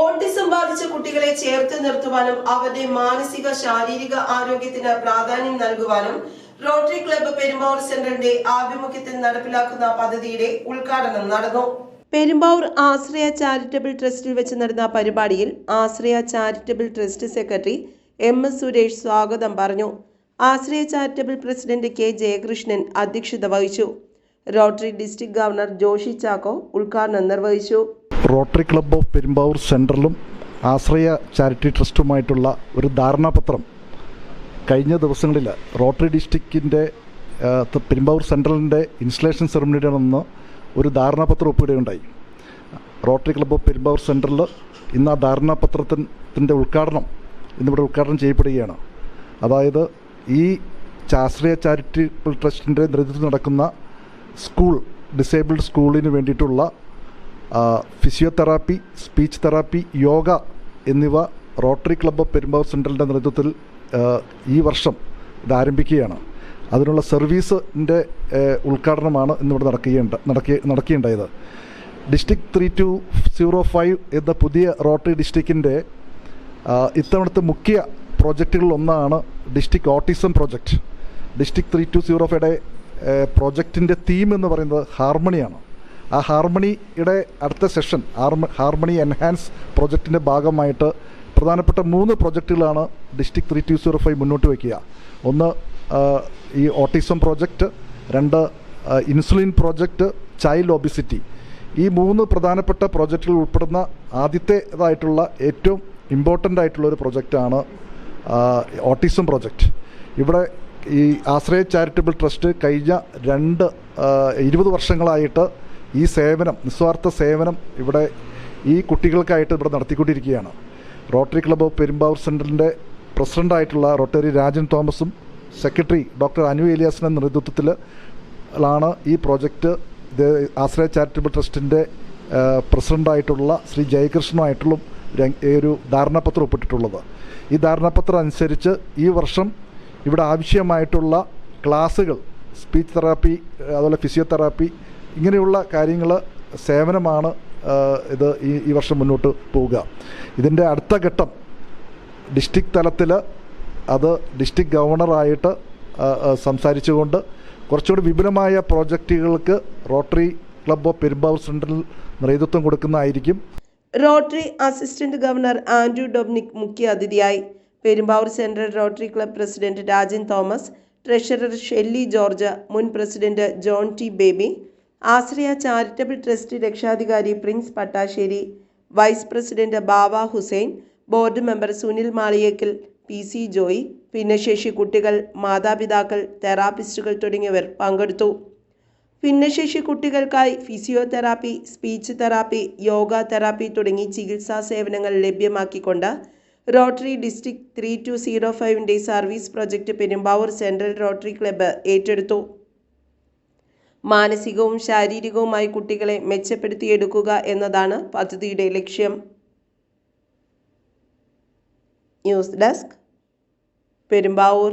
Autism ബാധിച്ച കുട്ടികളെ ചേർത്ത് നിർത്തുവാനും അവരുടെ മാനസിക ശാരീരിക ആരോഗ്യത്തിന് പ്രാധാന്യം നൽകുവാനും റോട്ടറി ക്ലബ്ബ് പെരുമ്പാവൂർ സെന്ററിന്റെ ആഭിമുഖ്യത്തിൽ നടപ്പിലാക്കുന്ന പദ്ധതിയുടെ ഉദ്ഘാടനം നടന്നു. പെരുമ്പാവൂർ ആശ്രയ ചാരിറ്റബിൾ ട്രസ്റ്റിൽ വെച്ച് നടന്ന പരിപാടിയിൽ Ashraya charitable trust secretary M S Suresh സ്വാഗതം പറഞ്ഞു. Ashraya charitable president K Jayakrishnan അധ്യക്ഷത വഹിച്ചു. Rotary district governor Joshy Chacko ഉദ്ഘാടനം നിർവഹിച്ചു. റോട്ടറി ക്ലബ്ബ് ഓഫ് പെരുമ്പാവൂർ സെൻട്രലും ആശ്രയ ചാരിറ്റി ട്രസ്റ്റുമായിട്ടുള്ള ഒരു ധാരണാപത്രം കഴിഞ്ഞ ദിവസങ്ങളിൽ റോട്ടറി ഡിസ്ട്രിക്റ്റിന്റെ പെരുമ്പാവൂർ സെൻട്രലിന്റെ ഇൻസ്റ്റലേഷൻ സെറമണിയുടെ നിന്ന് ഒരു ധാരണാപത്രം ഒപ്പിടുകയുണ്ടായി. റോട്ടറി ക്ലബ്ബ് ഓഫ് പെരുമ്പാവൂർ സെൻട്രലിൽ ഇന്ന് ആ ധാരണാപത്രത്തിന്റെ ഉദ്ഘാടനം ഇന്നിവിടെ ഉദ്ഘാടനം ചെയ്യപ്പെടുകയാണ്. അതായത് ഈ ആശ്രയ ചാരിറ്റബിൾ ട്രസ്റ്റിന്റെ നേതൃത്വത്തിൽ നടക്കുന്ന സ്കൂൾ ഡിസേബിൾഡ് സ്കൂളിന് വേണ്ടിയിട്ടുള്ള ഫിസിയോതെറാപ്പി സ്പീച്ച് തെറാപ്പി യോഗ എന്നിവ റോട്ടറി ക്ലബ്ബ് പെരുമ്പാവ് സെൻട്രലിന്റെ നേതൃത്വത്തിൽ ഈ വർഷം ഇത് ആരംഭിക്കുകയാണ് അതിനുള്ള സർവീസിന്റെ ഉദ്ഘാടനമാണ് ഇന്നിവിടെ നടക്കുകയുണ്ട് നടക്കി നടക്കുകയുണ്ടായത്. District three two zero five എന്ന പുതിയ റോട്ടറി ഡിസ്ട്രിക്റ്റിന്റെ ഇത്തവണത്തെ മുഖ്യ പ്രോജക്റ്റുകളിലൊന്നാണ് district autism project district three two zero ഫൈവയുടെ പ്രോജക്റ്റിന്റെ തീം എന്ന് പറയുന്നത് ഹാർമണിയാണ്. ആ ഹാർമണിയുടെ അടുത്ത സെഷൻ ഹാർമണി എൻഹാൻസ് പ്രോജക്റ്റിന്റെ ഭാഗമായിട്ട് പ്രധാനപ്പെട്ട മൂന്ന് പ്രോജക്റ്റുകളാണ് district three two zero five മുന്നോട്ട് വയ്ക്കുക ഒന്ന് ഈ ഓട്ടിസം പ്രോജക്റ്റ് രണ്ട് ഇൻസുലിൻ പ്രോജക്റ്റ് ചൈൽഡ് ഒബിസിറ്റി. ഈ മൂന്ന് പ്രധാനപ്പെട്ട പ്രോജക്റ്റുകൾ ഉൾപ്പെടുന്ന ആദ്യത്തേതായിട്ടുള്ള ഏറ്റവും ഇമ്പോർട്ടന്റ് ആയിട്ടുള്ള ഒരു പ്രോജക്റ്റാണ് ഓട്ടിസം പ്രോജക്റ്റ്. ഇവിടെ ഈ ആശ്രയ ചാരിറ്റബിൾ ട്രസ്റ്റ് കഴിഞ്ഞ രണ്ട് ഇരുപത് വർഷങ്ങളായിട്ട് ഈ സേവനം നിസ്വാർത്ഥ സേവനം ഇവിടെ ഈ കുട്ടികൾക്കായിട്ട് ഇവിടെ നടത്തിക്കൊണ്ടിരിക്കുകയാണ്. റോട്ടറി ക്ലബ് ഓഫ് പെരുമ്പാവൂർ സെന്ററിന്റെ പ്രസിഡന്റായിട്ടുള്ള റോട്ടറി രാജൻ തോമസും സെക്രട്ടറി ഡോക്ടർ അനു ഏലിയാസിന്റെ നേതൃത്വത്തിൽ ലാണ് ഈ പ്രോജക്റ്റ് ആശ്രയ ചാരിറ്റബിൾ ട്രസ്റ്റിന്റെ പ്രസിഡന്റായിട്ടുള്ള ശ്രീ ജയകൃഷ്ണനുമായിട്ടുള്ള ര- ഒരു ധാരണാപത്രം ഒപ്പിട്ടിട്ടുള്ളത്. ഈ ധാരണാപത്രം അനുസരിച്ച് ഈ വർഷം ഇവിടെ ആവശ്യമായിട്ടുള്ള ക്ലാസ്സുകൾ സ്പീച്ച് തെറാപ്പി അതുപോലെ ഫിസിയോതെറാപ്പി ഇങ്ങനെയുള്ള കാര്യങ്ങൾ സേവനമാണ് ഇത് ഈ ഈ വർഷം മുന്നോട്ട് പോവുക. ഇതിന്റെ അടുത്ത ഘട്ടം ഡിസ്ട്രിക്ട് തലത്തിൽ അത് ഡിസ്ട്രിക്ട് ഗവർണറായിട്ട് സംസാരിച്ചുകൊണ്ട് കുറച്ചുകൂടി വിപുലമായ പ്രോജക്റ്റുകൾക്ക് rotary club of Perumbavoor central നേതൃത്വം കൊടുക്കുന്നതായിരിക്കും. Rotary assistant governor Andrew Dominic മുഖ്യ അതിഥിയായി Perumbavoor central rotary club president Rajan Thomas treasurer Shelly George മുൻ president John T Baby Ashraya charitable trust രക്ഷാധികാരി Prince Pattassery vice president Bava Hussain board member Sunil Maliyekkal P C Joy ഭിന്നശേഷി കുട്ടികൾ മാതാപിതാക്കൾ തെറാപ്പിസ്റ്റുകൾ തുടങ്ങിയവർ പങ്കെടുത്തു. ഭിന്നശേഷി കുട്ടികൾക്കായി physiotherapy speech therapy yoga therapy തുടങ്ങി ചികിത്സാ സേവനങ്ങൾ ലഭ്യമാക്കിക്കൊണ്ട് rotary district three two zero ഫൈവിന്റെ service project Perumbavoor central rotary club ഏറ്റെടുത്തു. മാനസികവും ശാരീരികവുമായി കുട്ടികളെ മെച്ചപ്പെടുത്തിയെടുക്കുക എന്നതാണ് പദ്ധതിയുടെ ലക്ഷ്യം. News desk Perumbavoor.